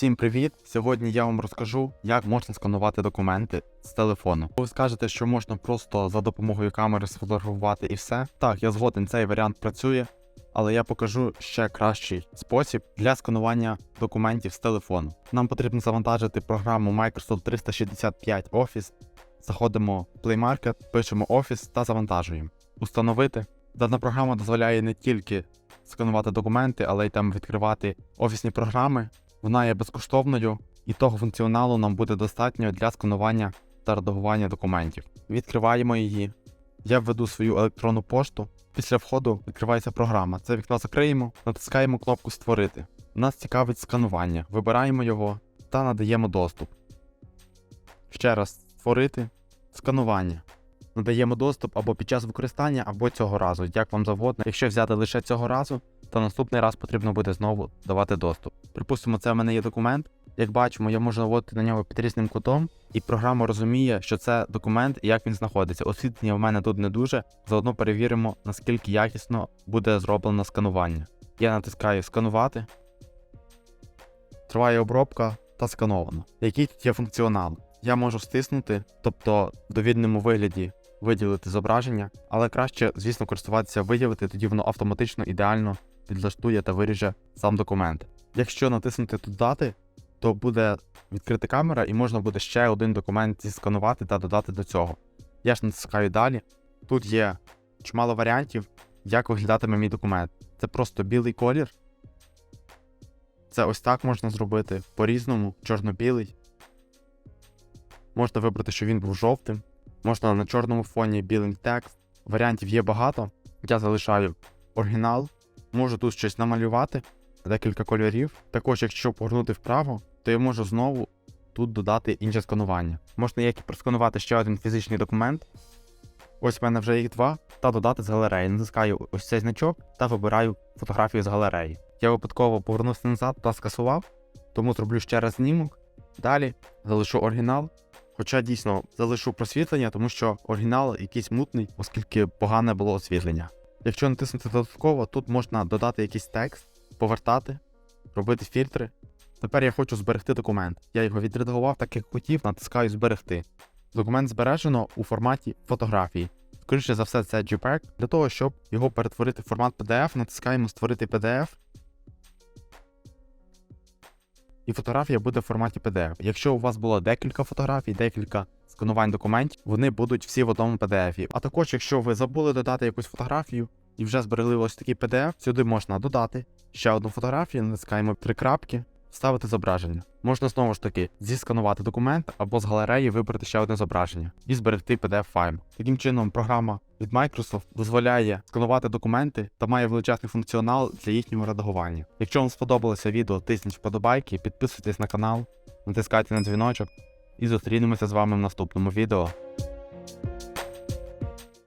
Всім привіт! Сьогодні я вам розкажу, як можна сканувати документи з телефону. Ви скажете, що можна просто за допомогою камери сфотографувати і все. Так, я згоден, цей варіант працює, але я покажу ще кращий спосіб для сканування документів з телефону. Нам потрібно завантажити програму Microsoft 365 Office. Заходимо в Play Market, пишемо Office та завантажуємо. Установити. Дана програма дозволяє не тільки сканувати документи, але й там відкривати офісні програми. Вона є безкоштовною, і того функціоналу нам буде достатньо для сканування та редагування документів. Відкриваємо її. Я введу свою електронну пошту. Після входу відкривається програма. Це вікно закриємо, натискаємо кнопку Створити. Нас цікавить сканування. Вибираємо його та надаємо доступ. Ще раз створити сканування. Надаємо доступ або під час використання, або цього разу, як вам завгодно. Якщо взяти лише цього разу, то наступний раз потрібно буде знову давати доступ. Припустимо, це в мене є документ. Як бачимо, я можу наводити на нього під різним кутом, і програма розуміє, що це документ і як він знаходиться. Освітлення в мене тут не дуже. Заодно перевіримо, наскільки якісно буде зроблено сканування. Я натискаю сканувати. Триває обробка та скановано. Який тут є функціонал? Я можу стиснути, тобто в довільному вигляді виділити зображення, але краще, звісно, користуватися виділити, тоді воно автоматично ідеально підлаштує та виріже сам документ. Якщо натиснути тут дати, то буде відкрита камера і можна буде ще один документ зісканувати та додати до цього. Я ж натискаю далі. Тут є чимало варіантів, як виглядатиме мій документ. Це просто білий колір. Це ось так можна зробити по-різному, чорно-білий. Можна вибрати, що він був жовтим. Можна на чорному фоні білий текст. Варіантів є багато. Я залишаю оригінал. Можу тут щось намалювати, декілька кольорів. Також, якщо погорнути вправо, то я можу знову тут додати інше сканування. Можна як і просканувати ще один фізичний документ. Ось в мене вже їх два, та додати з галереї. Натискаю ось цей значок та вибираю фотографію з галереї. Я випадково повернувся назад та скасував, тому зроблю ще раз знімок. Далі залишу оригінал. Хоча дійсно залишу просвітлення, тому що оригінал якийсь мутний, оскільки погане було освітлення. Якщо натиснути додатково, тут можна додати якийсь текст, повертати, робити фільтри. Тепер я хочу зберегти документ. Я його відредагував так, як хотів, натискаю зберегти. Документ збережено у форматі фотографії. Скоріше за все, це JPEG. Для того, щоб його перетворити в формат PDF, натискаємо Створити PDF. І фотографія буде в форматі PDF. Якщо у вас було декілька фотографій, декілька сканувань документів, вони будуть всі в одному PDF. А також, якщо ви забули додати якусь фотографію і вже зберегли ось такий PDF, сюди можна додати ще одну фотографію, натискаємо три крапки, вставити зображення. Можна знову ж таки зісканувати документ або з галереї вибрати ще одне зображення і зберегти PDF файл. Таким чином, програма від Microsoft дозволяє сканувати документи та має величезний функціонал для їхнього редагування. Якщо вам сподобалося відео, тисніть вподобайки, підписуйтесь на канал, натискайте на дзвіночок і зустрінемося з вами в наступному відео.